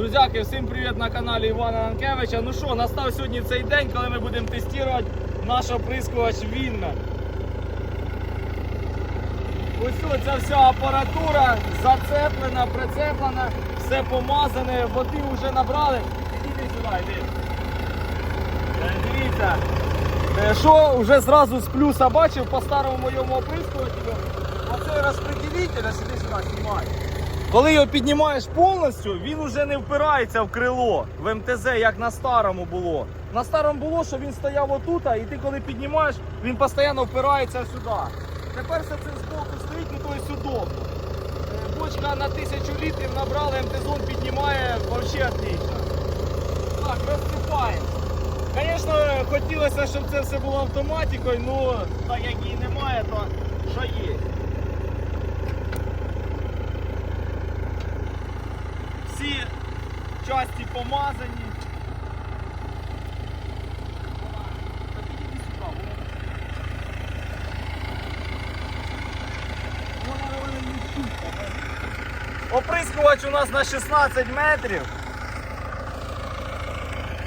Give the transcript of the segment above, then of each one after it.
Друзяки, всім привіт на каналі Івана Анкевича. Ну що, настав сьогодні цей день, коли ми будемо тестувати наш оприскувач Вінмен. Ось ця вся апаратура зацеплена, прицеплена, все помазане, води вже набрали. Іди сюди, йди. Е, Дивіться, Е, що вже зразу з плюса бачив по старому моєму оприскувачу, оцей розпределитель, ось іди сюди, знімай. Коли його піднімаєш повністю, він уже не впирається в крило в МТЗ, як на старому було. На старому було, що він стояв отут, і ти коли піднімаєш, він постійно впирається сюди. Тепер все це збоку стоїть, ну то есть удобно. Е, Бочка на 1000 літрів набрали, МТЗон піднімає вообще отлично. Так, розсипаємо. Звісно, хотілося, щоб це все було автоматикою, ну так як її немає, то що є. Всі часті помазані. Та підійди сюди, воно- воно реально не чутно. Оприскувач у нас на 16 метрів.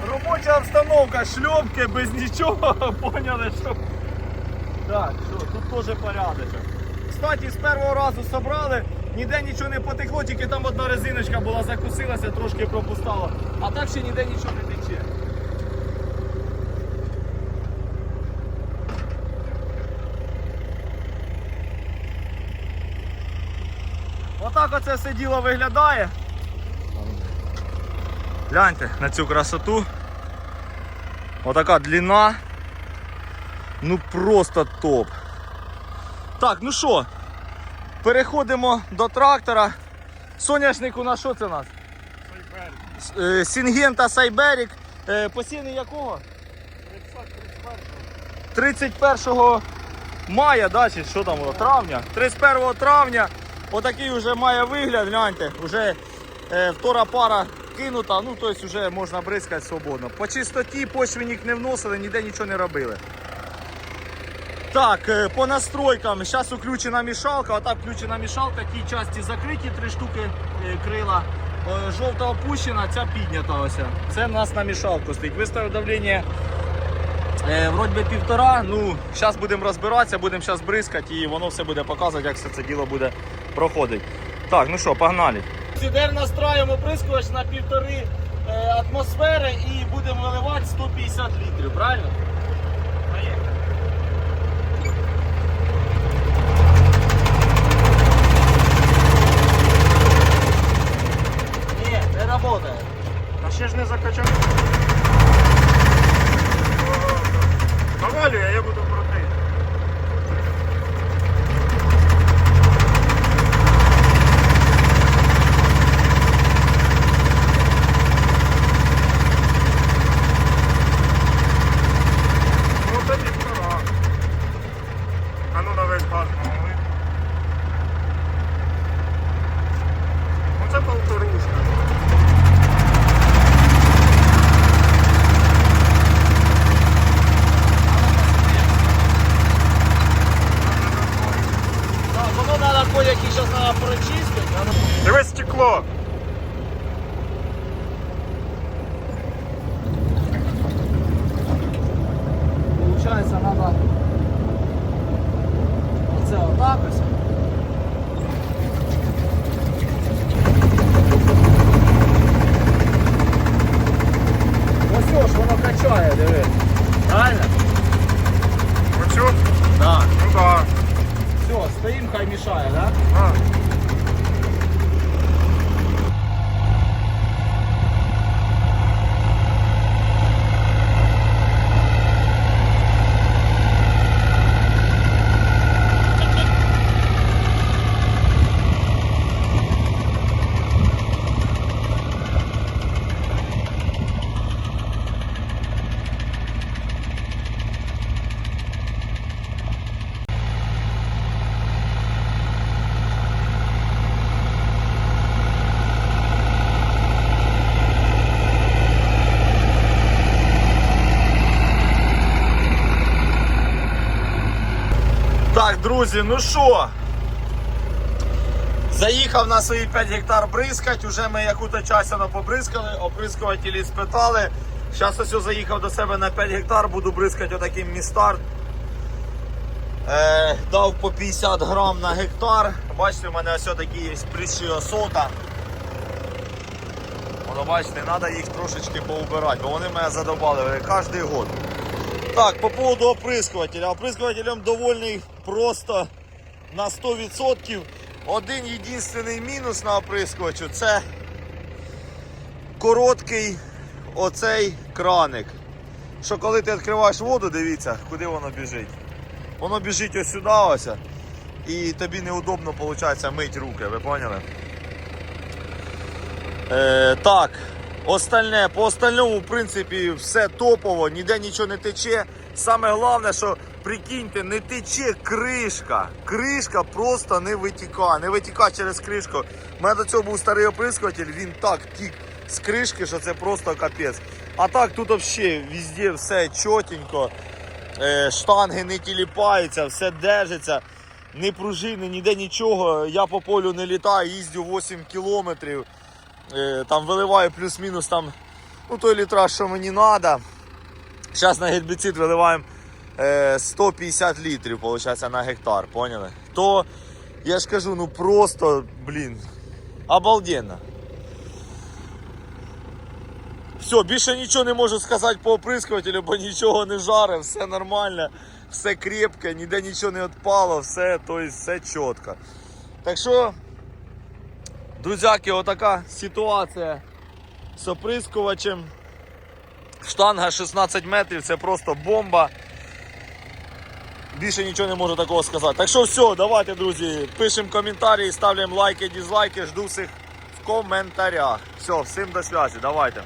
Робоча обстановка, шльопки без нічого, поняли, що. Так, що, тут теж порядочок. Кстати, з першого разу собрали, ніде нічого не потекло, тільки там одна резиночка була закусилася, трошки пропускала. А так ще ніде нічого не тече. Отак оце все діло виглядає. Гляньте на цю красоту. Отака длина. Ну просто топ. Так, ну що, переходимо до трактора. Соняшник у нас що це у нас? Е, Сінгента Сайберік. Е, Посівний якого? 31 мая, да, чи що там було? Травня. 31 травня. Отакий вже має вигляд, гляньте, вже е, втора пара кинута, ну тобто вже можна бризкати свободно. По чистоті почвенник не вносили, ніде нічого не робили. Так, е, по настройкам. Зараз включена мішалка, отак включена мішалка, ті часті закриті, три штуки е, крила. Е, Жовта опущена, ця піднята ось. Це у нас на мішалку стоїть. Виставив давлення е, вроді би півтора. Ну, зараз будемо розбиратися, будемо зараз бризкати і воно все буде показувати, як все це діло буде проходити. Так, ну що, погнали. Сідер настраюємо оприскувач на півтори атмосфери і будемо виливати 150 літрів, правильно? Дивись стекло. Получається, треба оце отак ось. Ось ж воно качає, диви. Правильно? Оцю? Так. Ну да. Все, стоїмо, хай мішає, так? А. друзі, ну що? Заїхав на свої 5 гектар бризкать, уже ми яку-то часину побризкали, оприскувателі спитали. Зараз ось заїхав до себе на 5 гектар, буду бризкати отаким містар. Е, дав по 50 грам на гектар. Бачите, у мене ось такі є прищі осота. Воно бачите, треба їх трошечки поубирати, бо вони мене задобали кожен год. Так, по поводу оприскувателя. Оприскувателем довольний просто на 100%. Один єдиний мінус на оприскувачу це короткий оцей краник. Що коли ти відкриваєш воду, дивіться, куди воно біжить. Воно біжить ось сюди ось. І тобі неудобно виходить мить руки, ви поняли? Е, так, остальне, по остальному, в принципі, все топово, ніде нічого не тече. Саме головне, що прикиньте, не тече кришка. Кришка просто не витіка. Не витіка через кришку. У мене до цього був старий оприскуватель, він так тік з кришки, що це просто капець. А так тут взагалі везде все чотенько. Е, штанги не тіліпаються, все держиться, не пружини, ніде нічого. Я по полю не літаю, їздю 8 кілометрів. Е, там виливаю плюс-мінус там, ну, той літраж, що мені треба. Зараз на гербіцид виливаємо е, 150 літрів виходить, на гектар, поняли? То я ж кажу, ну просто, блін, обалденно. Все, більше нічого не можу сказати по оприскувателю, бо нічого не жарив, все нормально, все крепке, ніде нічого не відпало, все, тобто все чітко. Так що, друзяки, отака ситуація з оприскувачем. Штанга 16 метрів, це просто бомба. Більше нічого не можу такого сказати. Так що все, давайте, друзі, пишемо коментарі, ставимо лайки, дізлайки, жду всіх в коментарях. Все, всім до зв'язку, давайте.